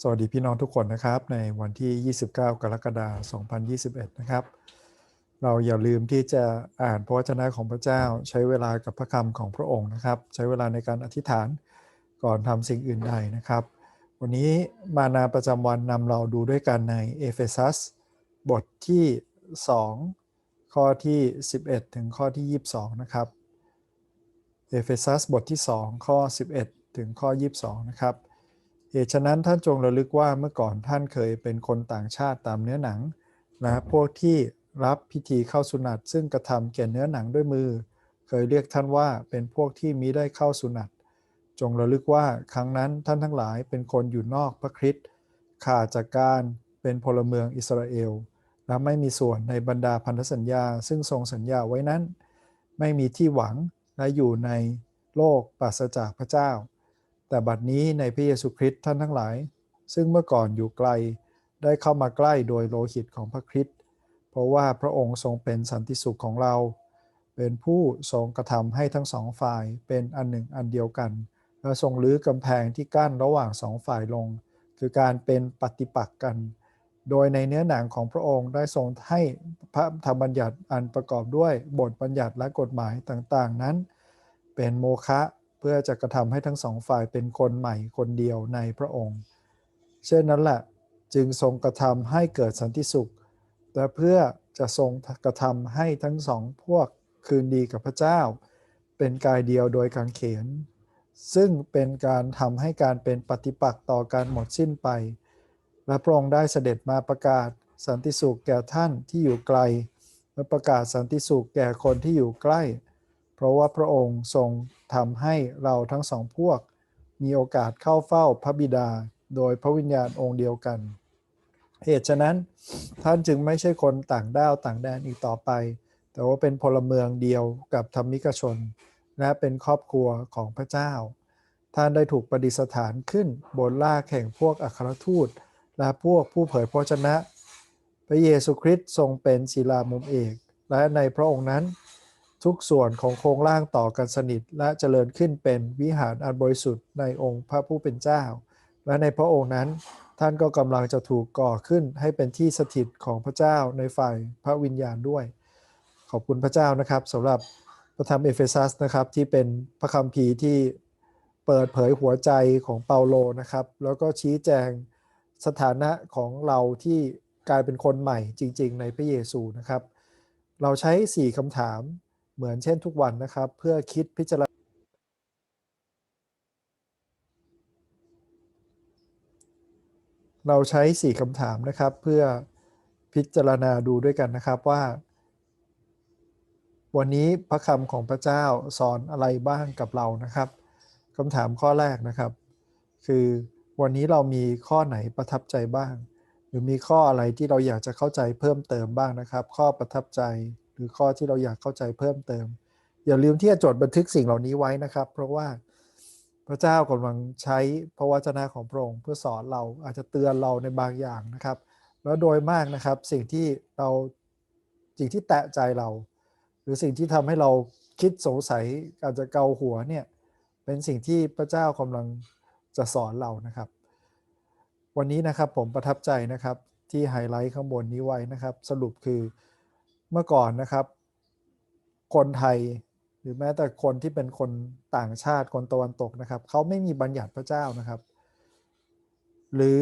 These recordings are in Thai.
สวัสดีพี่น้องทุกคนนะครับ ในวันที่ 29 กรกฎาคม 2021 นะครับ เราอย่าลืมที่จะอ่านพระวจนะของพระเจ้าใช้เวลากับพระคำของพระองค์นะครับ ใช้เวลาในการอธิษฐานก่อนทำสิ่งอื่นใดนะครับ วันนี้มานาประจำวันนำเราดูด้วยกันในเอเฟซัสบทที่ 2 ข้อที่ 11 ถึงข้อที่ 22 นะครับเอเฟซัสบทที่ 2 ข้อ 11 ถึงข้อ 22 นะครับ เหตุฉะนั้นท่านจงระลึกว่าเมื่อก่อนท่านเคยเป็นคนต่างชาติตามเนื้อหนังและพวกที่รับพิธีเข้าสุนัตซึ่งกระทำแก่เนื้อหนังด้วยมือ เคยเรียกท่านว่าเป็นพวกที่มิได้เข้าสุนัตจงระลึกว่าครั้งนั้นท่านทั้งหลายเป็นคนอยู่นอกพระคริสต์ขาดจากการเป็นพลเมืองอิสราเอล และไม่มีส่วนในบรรดาพันธสัญญา ซึ่งทรงสัญญาไว้นั้น ไม่มีที่หวังและอยู่ในโลกปราศจากพระเจ้า แต่บัดนี้ในพระเยซูคริสต์ท่านทั้งหลาย ซึ่งเมื่อก่อนอยู่ไกลได้เข้ามาใกล้โดยโลหิตของพระคริสต์เพราะว่าพระองค์ทรงเป็นสันติสุขของเรา เป็นผู้ทรงกระทำให้ทั้งสองฝ่ายเป็นอันหนึ่งอันเดียวกัน และทรงลื้อกำแพงที่กั้นระหว่างสองฝ่ายลง คือการเป็นปฏิปักษ์กัน โดยในเนื้อหนังของพระองค์ได้ทรงให้พระธรรมบัญญัติอันประกอบด้วยบทบัญญัติและกฎหมายต่างๆนั้น เป็นโมฆะ พื่อจะกระทำให้ทั้งสองฝ่ายเป็นคนใหม่คนเดียวในพระองค์ เช่นนั้นแหละจึงทรงกระทำให้เกิดสันติสุข และเพื่อจะทรงกระทำให้ทั้งสองพวกคืนดีกับพระเจ้า เป็นกายเดียวโดยการเขียน ซึ่งเป็นการทำให้การเป็นปฏิปักษ์ต่อการหมดสิ้นไป และพระองค์ได้เสด็จมาประกาศสันติสุขแก่ท่านที่อยู่ไกล และประกาศสันติสุขแก่คนที่อยู่ใกล้ เพราะว่าพระองค์ทรงทำให้เราทั้งสองพวก มีโอกาสเข้าเฝ้าพระบิดา โดยพระวิญญาณองค์เดียวกัน เหตุฉะนั้นท่านจึงไม่ใช่คนต่างด้าวต่างแดนอีกต่อไป แต่ว่าเป็นพลเมืองเดียวกับธรรมิกชน และเป็นครอบครัวของพระเจ้า ท่านได้ถูกประดิษฐานขึ้นบนล่าแข่งพวกอัครทูต และพวกผู้เผยพระชนะ พระเยซูคริสต์ทรงเป็นศิลามุมเอก และในพระองค์นั้น ทุกส่วนของโครงร่างต่อกันสนิทและเจริญขึ้นเป็นวิหารอันบริสุทธิ์ในองค์พระผู้เป็นเจ้า และในพระองค์นั้น ท่านก็กำลังจะถูกก่อขึ้นให้เป็นที่สถิตของพระเจ้าในฝ่ายพระวิญญาณด้วย ขอบคุณพระเจ้านะครับสำหรับพระธรรมเอเฟซัสนะครับที่เป็นพระคัมภีร์ที่เปิดเผยหัวใจของเปาโลนะครับ แล้วก็ชี้แจงสถานะของเราที่กลายเป็นคนใหม่จริง ๆ ในพระเยซูนะครับ เราใช้ 4คำถาม เหมือนเช่นทุกวันนะครับ เพื่อคิดพิจารณาเราใช้ 4คำถามนะครับ เพื่อพิจารณาดูด้วยกันนะครับว่า วันนี้พระคำของพระเจ้าสอนอะไรบ้างกับเรานะครับคำถามข้อแรกนะครับ คือวันนี้เรามีข้อไหนประทับใจบ้าง หรือมีข้ออะไรที่เราอยากจะเข้าใจเพิ่มเติมบ้างนะครับ ข้อประทับใจ หรือข้อที่เราอยากเข้าใจเพิ่มเติม อย่าลืมที่จะจดบันทึกสิ่งเหล่านี้ไว้นะครับ เพราะว่าพระเจ้ากำลังใช้พระวจนะของพระองค์เพื่อสอนเราอาจจะเตือนเราในบางอย่างนะครับ แล้วโดยมากนะครับสิ่งที่เราสิ่งที่แตะใจเรา หรือสิ่งที่ทำให้เราคิดสงสัยอาจจะเกาหัวเนี่ยเป็นสิ่งที่พระเจ้ากำลังจะสอนเรานะครับ วันนี้นะครับผมประทับใจนะครับที่ไฮไลท์ข้างบนนี้ไว้นะครับ สรุปคือ เมื่อก่อนนะครับ คนไทยหรือแม้แต่คนที่เป็นคนต่างชาติคนตะวันตกนะครับเขาไม่มีบัญญัติพระเจ้านะครับ หรือ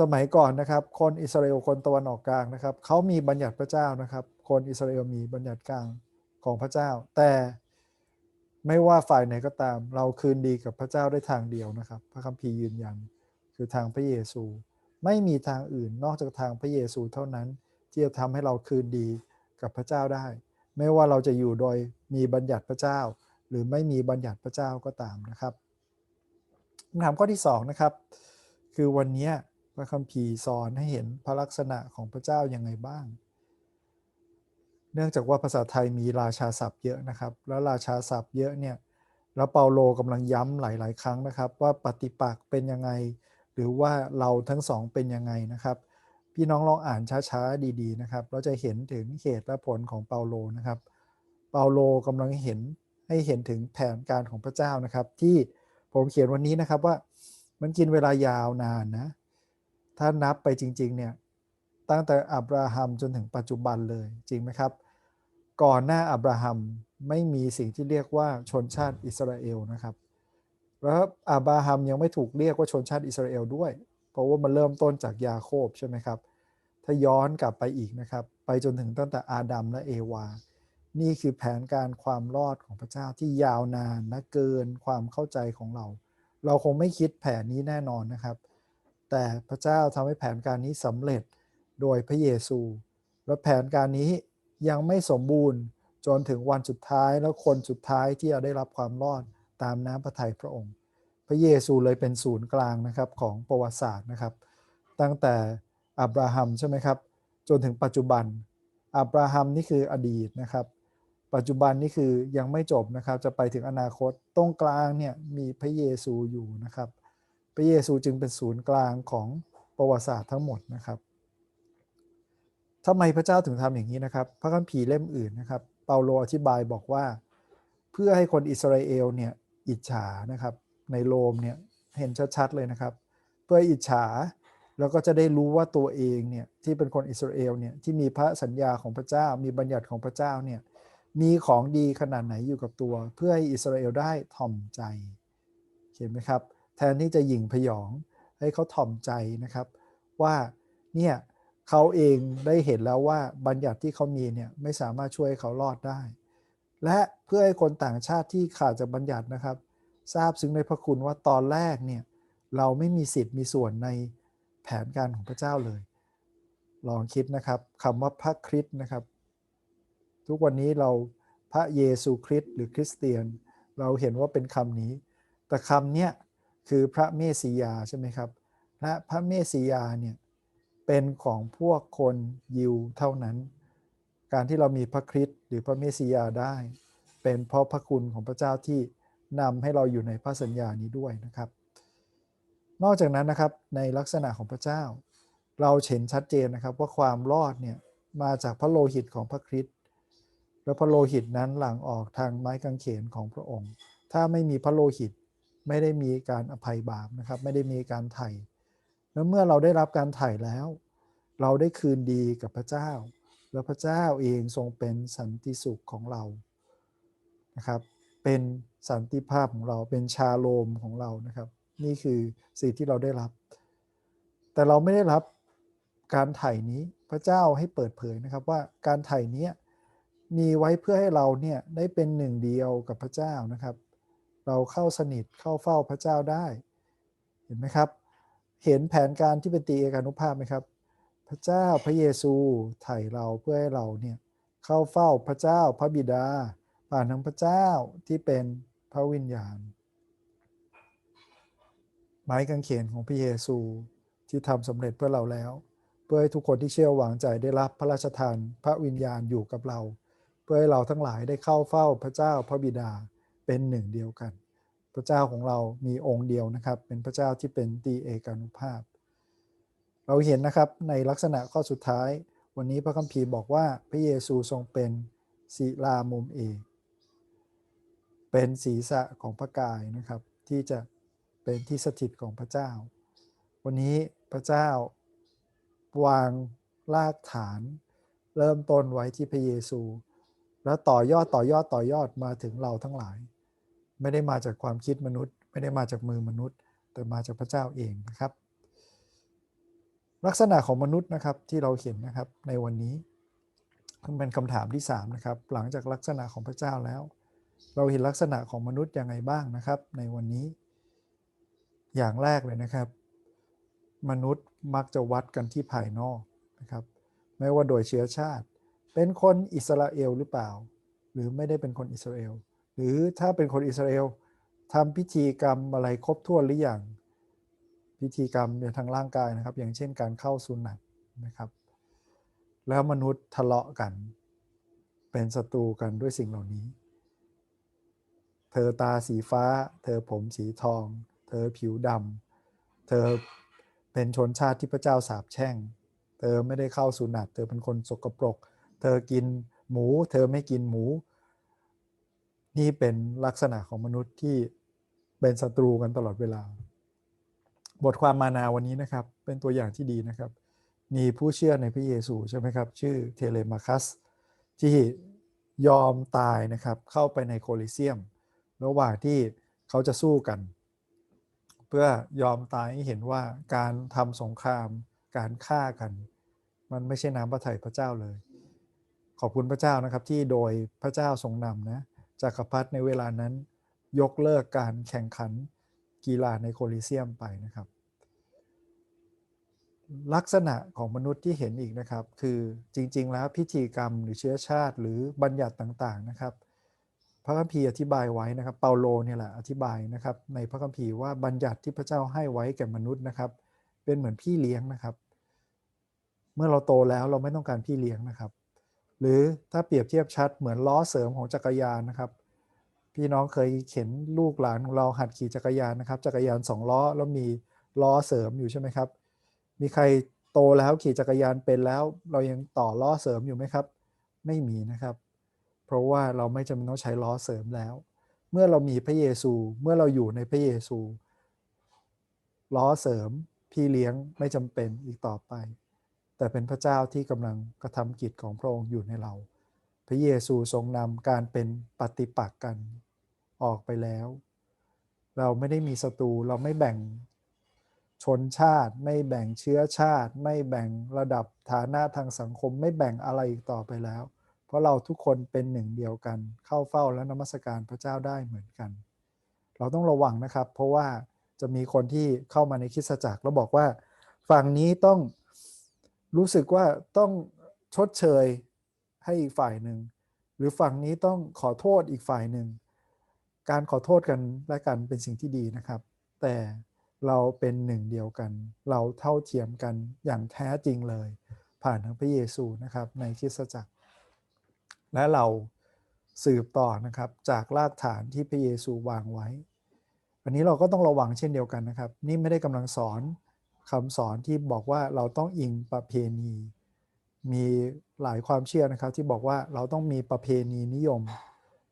สมัยก่อนนะครับ คนอิสราเอลคนตะวันออกกลางนะครับเขามีบัญญัติพระเจ้านะครับ คนอิสราเอลมีบัญญัติกลางของพระเจ้า แต่ไม่ว่าฝ่ายไหนก็ตาม เราคืนดีกับพระเจ้าได้ทางเดียวนะครับ พระคัมภีร์ยืนยันคือทางพระเยซู ไม่มีทางอื่นนอกจากทางพระเยซูเท่านั้น ที่จะทำให้เราคืนดีกับพระเจ้าได้ ไม่ว่าเราจะอยู่โดยมีบัญญัติพระเจ้า หรือไม่มีบัญญัติพระเจ้าก็ตามนะครับคำถามข้อที่2นะครับคือวันนี้พระคัมภีร์สอนให้เห็นพระลักษณะของพระเจ้ายังไงบ้าง เนื่องจากว่าภาษาไทยมีราชาศัพท์เยอะนะครับ แล้วราชาศัพท์เยอะเนี่ยแล้วเปาโลกำลังย้ำหลาย ๆ ครั้งนะครับ ว่าปฏิปักษ์เป็นยังไง หรือว่าเราทั้งสองเป็นยังไงนะครับ พี่น้องลองอ่านช้าๆดีๆนะครับ เราจะเห็นถึงเหตุและผลของเปาโลนะครับ เปาโลกำลังเห็นให้เห็นถึงแผนการของพระเจ้านะครับ ที่ผมเขียนวันนี้นะครับว่ามันกินเวลายาวนานนะ ถ้านับไปจริง ๆ เนี่ย ตั้งแต่อับราฮัมจนถึงปัจจุบันเลยจริงไหมครับ ก่อนหน้าอับราฮัมไม่มีสิ่งที่เรียกว่าชนชาติอิสราเอลนะครับ แล้วอับราฮัมยังไม่ถูกเรียกว่าชนชาติอิสราเอลด้วย เพราะว่ามันเริ่มต้นจากยาโคบใช่ไหมครับ ถ้าย้อนกลับไปอีกนะครับ ไปจนถึงตั้งแต่อาดัมและเอวา นี่คือแผนการความรอดของพระเจ้าที่ยาวนานนะเกินความเข้าใจของเรา เราคงไม่คิดแผนนี้แน่นอนนะครับ แต่พระเจ้าทำให้แผนการนี้สำเร็จโดยพระเยซู และแผนการนี้ยังไม่สมบูรณ์จนถึงวันสุดท้ายแล้วคนสุดท้ายที่จะได้รับความรอดตามน้ำพระทัยพระองค์ พระเยซูเลยเป็นศูนย์กลางนะครับของประวัติศาสตร์นะครับ ตั้งแต่ อับราฮัมใช่ไหมครับ จนถึงปัจจุบัน อับราฮัมนี่คืออดีตนะครับ ปัจจุบันนี่คือยังไม่จบนะครับ จะไปถึงอนาคต ตรงกลางเนี่ยมีพระเยซูอยู่นะครับ พระเยซูจึงเป็นศูนย์กลางของประวัติศาสตร์ทั้งหมดนะครับทำไมพระเจ้าถึงทำอย่างนี้นะครับ พระคัมภีร์เล่มอื่นนะครับ เปาโลอธิบายบอกว่า เพื่อให้คนอิสราเอลเนี่ยอิจฉานะครับ ในโรมเนี่ยเห็นชัดๆเลยนะครับ เพื่ออิจฉา แล้วก็จะได้รู้ว่าตัวเองเนี่ยที่เป็นคนอิสราเอลเนี่ยที่มีพระสัญญาของพระเจ้า มีบัญญัติของพระเจ้าเนี่ยมีของดีขนาดไหนอยู่กับตัว เพื่อให้อิสราเอลได้ถ่อมใจเห็นไหมครับ แทนที่จะหยิ่งพยองให้เขาถ่อมใจนะครับ ว่าเนี่ยเขาเองได้เห็นแล้วว่าบัญญัติที่เขามีเนี่ยไม่สามารถช่วยเขารอดได้ และเพื่อให้คนต่างชาติที่ขาดจากบัญญัตินะครับ ทราบซึ้งในพระคุณว่าตอนแรกเนี่ยเราไม่มีสิทธิ์มีส่วนใน นการของพระเจ้าเลย ลองคิดนะครับคำว่าพระคริสต์นะครับ ทุกวันนี้เราพระเยซูคริสต์หรือคริสเตียน เราเห็นว่าเป็นคำนี้ แต่คำเนี้ยคือพระเมสสิยาใช่ไหมครับและพระเมสสิยาเนี่ยเป็นของพวกคนยิวเท่านั้น การที่เรามีพระคริสต์หรือพระเมสสิยาได้ เป็นเพราะพระคุณของพระเจ้าที่นำให้เราอยู่ในพระสัญญานี้ด้วยนะครับ นอกจากนั้นนะครับในลักษณะของพระเจ้า เราเห็นชัดเจนนะครับว่าความรอดเนี่ยมาจากพระโลหิตของพระคริสต์และพระโลหิตนั้นหลั่งออกทางไม้กางเขนของพระองค์ ถ้าไม่มีพระโลหิตไม่ได้มีการอภัยบาปนะครับ ไม่ได้มีการไถ่แล้วเมื่อเราได้รับการไถ่แล้ว เราได้คืนดีกับพระเจ้า แล้วพระเจ้าเองทรงเป็นสันติสุขของเรานะครับ เป็นสันติภาพของเราเป็นชาโลมของเรานะครับ นี่คือสิ่งที่เราได้รับ แต่เราไม่ได้รับการไถ่นี้พระเจ้าให้เปิดเผยนะครับว่าการไถ่นี้มีไว้เพื่อให้เราเนี่ยได้เป็นหนึ่งเดียวกับพระเจ้านะครับ เราเข้าสนิทเข้าเฝ้าพระเจ้าได้ เห็นไหมครับ เห็นแผนการที่เป็นตีเอกานุภาพไหมครับ พระเจ้าพระเยซูไถ่เราเพื่อให้เราเนี่ยเข้าเฝ้าพระเจ้าพระบิดาผ่านทางพระเจ้าที่เป็นพระวิญญาณ ไม้กางเขนของพระเยซูที่ทำสำเร็จเพื่อเราแล้ว เพื่อให้ทุกคนที่เชื่อหวังใจได้รับพระราชทานพระวิญญาณอยู่กับเรา เพื่อให้เราทั้งหลายได้เข้าเฝ้าพระเจ้าพระบิดาเป็นหนึ่งเดียวกัน พระเจ้าของเรามีองค์เดียวนะครับ เป็นพระเจ้าที่เป็นตีเอกานุภาพ เราเห็นนะครับในลักษณะข้อสุดท้าย วันนี้พระคัมภีร์บอกว่าพระเยซูทรงเป็นศิลามุมเอกเป็นศีรษะของพระกายนะครับที่จะ เป็นที่สถิตของพระเจ้า วันนี้พระเจ้าวางรากฐาน เริ่มต้นไว้ที่พระเยซู แล้วต่อยอดต่อยอดต่อยอดมาถึงเราทั้งหลาย ไม่ได้มาจากความคิดมนุษย์ ไม่ได้มาจากมือมนุษย์ แต่มาจากพระเจ้าเองนะครับ ลักษณะของมนุษย์นะครับที่เราเห็นนะครับในวันนี้เป็นคำถามที่3นะครับหลังจากลักษณะของพระเจ้าแล้ว เราเห็นลักษณะของมนุษย์ยังไงบ้างนะครับ ในวันนี้ อย่างแรกเลยนะครับ มนุษย์มักจะวัดกันที่ภายนอกนะครับ ไม่ว่าโดยเชื้อชาติ เป็นคนอิสราเอลหรือเปล่า หรือไม่ได้เป็นคนอิสราเอล หรือถ้าเป็นคนอิสราเอลทำพิธีกรรมอะไรครบถ้วนหรือยังพิธีกรรมในทางร่างกายนะครับ อย่างเช่นการเข้าสุนัตนะครับ แล้วมนุษย์ทะเลาะกัน เป็นศัตรูกันด้วยสิ่งเหล่านี้ เธอตาสีฟ้า เธอผมสีทอง เธอผิวดำเธอเป็นชนชาติที่พระเจ้าสาบแช่ง เธอไม่ได้เข้าสุนัตเธอเป็นคนสกปรก เธอกินหมู เธอไม่กินหมู นี่เป็นลักษณะของมนุษย์ที่เป็นศัตรูกันตลอดเวลา บทความมานาวันนี้นะครับ เป็นตัวอย่างที่ดีนะครับ มีผู้เชื่อในพระเยซูใช่ไหมครับ ชื่อเทเลมาคัส ที่ยอมตายนะครับ เข้าไปในโคลิเซียม ระหว่างที่เขาจะสู้กัน เพื่อยอมตายให้เห็นว่าการทำสงคราม การฆ่ากัน มันไม่ใช่น้ำพระทัยพระเจ้าเลย ขอบคุณพระเจ้านะครับที่โดยพระเจ้าทรงนำนะจักรพรรดิในเวลานั้น ยกเลิกการแข่งขันกีฬาในโคลิเซียมไปนะครับ ลักษณะของมนุษย์ที่เห็นอีกนะครับ คือจริง ๆ แล้วพิธีกรรมหรือเชื้อชาติหรือบัญญัติต่างๆนะครับ พระคัมภีร์อธิบายไว้นะครับ เปาโลเนี่ยแหละอธิบายนะครับ ในพระคัมภีร์ว่าบัญญัติที่พระเจ้าให้ไว้แก่มนุษย์นะครับ เป็นเหมือนพี่เลี้ยงนะครับ เมื่อเราโตแล้วเราไม่ต้องการพี่เลี้ยงนะครับ หรือถ้าเปรียบเทียบชัดเหมือนล้อเสริมของจักรยานนะครับ พี่น้องเคยเข็นลูกหลานของเราหัดขี่จักรยานนะครับ จักรยานสองล้อแล้วมีล้อเสริมอยู่ใช่ไหมครับ มีใครโตแล้วขี่จักรยานเป็นแล้ว เรายังต่อล้อเสริมอยู่ไหมครับ ไม่มีนะครับ เพราะว่าเราไม่จำเป็นต้องใช้ล้อเสริมแล้ว เมื่อเรามีพระเยซู เมื่อเราอยู่ในพระเยซู ล้อเสริมพี่เลี้ยงไม่จำเป็นอีกต่อไป แต่เป็นพระเจ้าที่กำลังกระทำกิจของพระองค์อยู่ในเรา พระเยซูทรงนำการเป็นปฏิปักษ์กันออกไปแล้ว เราไม่ได้มีศัตรูเราไม่แบ่งชนชาติ ไม่แบ่งเชื้อชาติ ไม่แบ่งระดับฐานะทางสังคม ไม่แบ่งอะไรอีกต่อไปแล้ว เพราะเราทุกคนเป็นหนึ่งเดียวกัน เข้าเฝ้าและนมัสการพระเจ้าได้เหมือนกัน เราต้องระวังนะครับ เพราะว่าจะมีคนที่เข้ามาในคริสตจักรแล้วบอกว่า ฝั่งนี้ต้องรู้สึกว่าต้องชดเชยให้อีกฝ่ายหนึ่ง หรือฝั่งนี้ต้องขอโทษอีกฝ่ายหนึ่ง การขอโทษกันและกันเป็นสิ่งที่ดีนะครับ แต่เราเป็นหนึ่งเดียวกัน เราเท่าเทียมกันอย่างแท้จริงเลย ผ่านทางพระเยซูนะครับในคริสตจักร และเราสืบต่อนะครับจากรากฐานที่พระเยซูวางไว้ อันนี้เราก็ต้องระวังเช่นเดียวกันนะครับ นี่ไม่ได้กำลังสอนคำสอนที่บอกว่าเราต้องอิงประเพณี มีหลายความเชื่อนะครับ ที่บอกว่าเราต้องมีประเพณีนิยม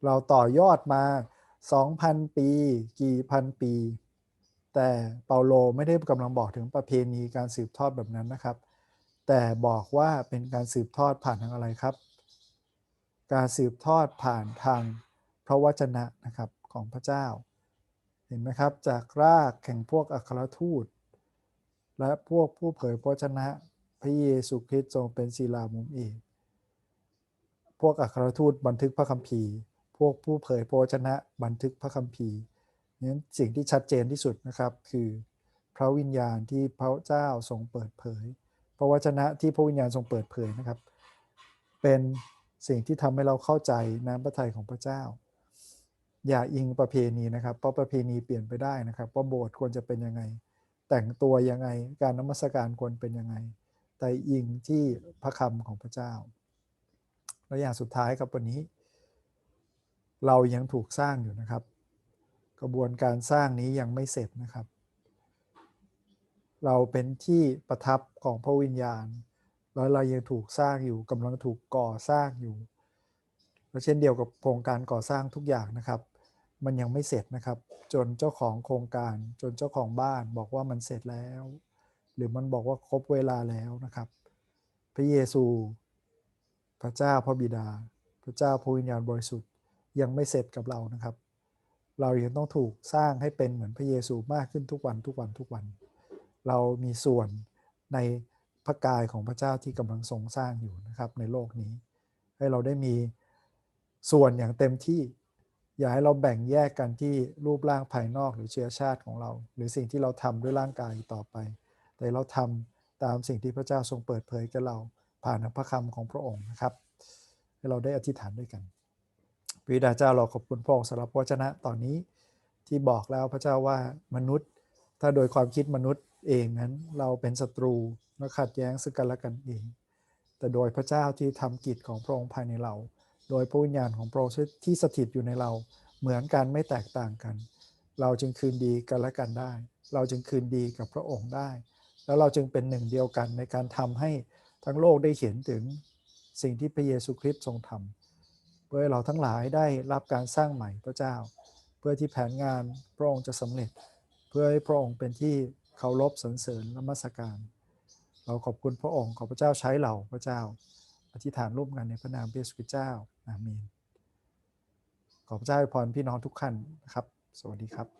เราต่อยอดมา 2,000 ปี กี่พันปี แต่เปาโลไม่ได้กำลังบอกถึงประเพณีการสืบทอดแบบนั้นนะครับ แต่บอกว่าเป็นการสืบทอดผ่านทางอะไรครับ การสืบทอดผ่านทางพระวจนะนะครับของพระเจ้า เห็นไหมครับ จากรากแข่งพวกอัครทูต และพวกผู้เผยพระวจนะ พระเยซูคริสต์ทรงเป็นศิลามุมเอกพวกอัครทูตบันทึกพระคัมภีร์ พวกผู้เผยพระวจนะบันทึกพระคัมภีร์นั้นสิ่งที่ชัดเจนที่สุดนะครับคือพระวิญญาณที่พระเจ้าทรงเปิดเผย พระวจนะที่พระวิญญาณทรงเปิดเผยนะครับ เป็น สิ่งที่ทำให้เราเข้าใจน้ำพระทัยของพระเจ้า อย่าอิงประเพณีนะครับ เพราะประเพณีเปลี่ยนไปได้นะครับว่าโบสถ์ควรจะเป็นยังไง แต่งตัวยังไงการนมัสการควรเป็นยังไง แต่อิงที่พระคำของพระเจ้า และอย่างสุดท้ายครับวันนี้ เรายังถูกสร้างอยู่นะครับ กระบวนการสร้างนี้ยังไม่เสร็จนะครับ เราเป็นที่ประทับของพระวิญญาณ แล้วเรายังถูกสร้างอยู่กำลังถูกก่อสร้างอยู่และเช่นเดียวกับโครงการก่อสร้างทุกอย่างนะครับ มันยังไม่เสร็จนะครับ จนเจ้าของโครงการ จนเจ้าของบ้านบอกว่ามันเสร็จแล้ว หรือมันบอกว่าครบเวลาแล้วนะครับ พระเยซู พระเจ้าพระบิดา พระเจ้าพระวิญญาณบริสุทธิ์ยังไม่เสร็จกับเรานะครับ เรายังต้องถูกสร้างให้เป็นเหมือนพระเยซูมากขึ้นทุกวันทุกวันทุกวัน เรามีส่วนใน พระกายของพระเจ้าที่กำลังทรงสร้างอยู่นะครับในโลกนี้ ให้เราได้มีส่วนอย่างเต็มที่ อย่าให้เราแบ่งแยกกันที่รูปร่างภายนอกหรือเชื้อชาติของเรา หรือสิ่งที่เราทำด้วยร่างกายต่อไป แต่เราทำตามสิ่งที่พระเจ้าทรงเปิดเผยกับเรา ผ่านพระคำของพระองค์นะครับ ให้เราได้อธิษฐานด้วยกันพระบิดาเจ้าเราขอบคุณพระองค์สำหรับวจนะตอนนี้ที่บอกแล้วพระเจ้าว่ามนุษย์ ถ้าโดยความคิดมนุษย์ เองนั้นเราเป็นศัตรูและขัดแย้งซึ่งกันและกันเอง แต่โดยพระเจ้าที่ทำกิจของพระองค์ภายในเรา โดยพระวิญญาณของพระองค์ที่สถิตอยู่ในเราเหมือนกันไม่แตกต่างกัน เราจึงคืนดีกันและกันได้ เราจึงคืนดีกับพระองค์ได้ แล้วเราจึงเป็นหนึ่งเดียวกันในการทำให้ทั้งโลกได้เห็นถึงสิ่งที่พระเยซูคริสต์ทรงทำเพื่อให้เราทั้งหลายได้รับการสร้างใหม่พระเจ้า เพื่อที่แผนงานพระองค์จะสำเร็จ เพื่อให้พระองค์เป็นที่ เคารพสรรเสริญนมัสการ เราขอบคุณพระองค์ขอพระเจ้าใช้เราพระเจ้า อธิษฐานร่วมกันในพระนามพระเยซูคริสต์เจ้าอาเมนขอพระเจ้าอวยพรพี่น้องทุกท่านนะครับ สวัสดีครับ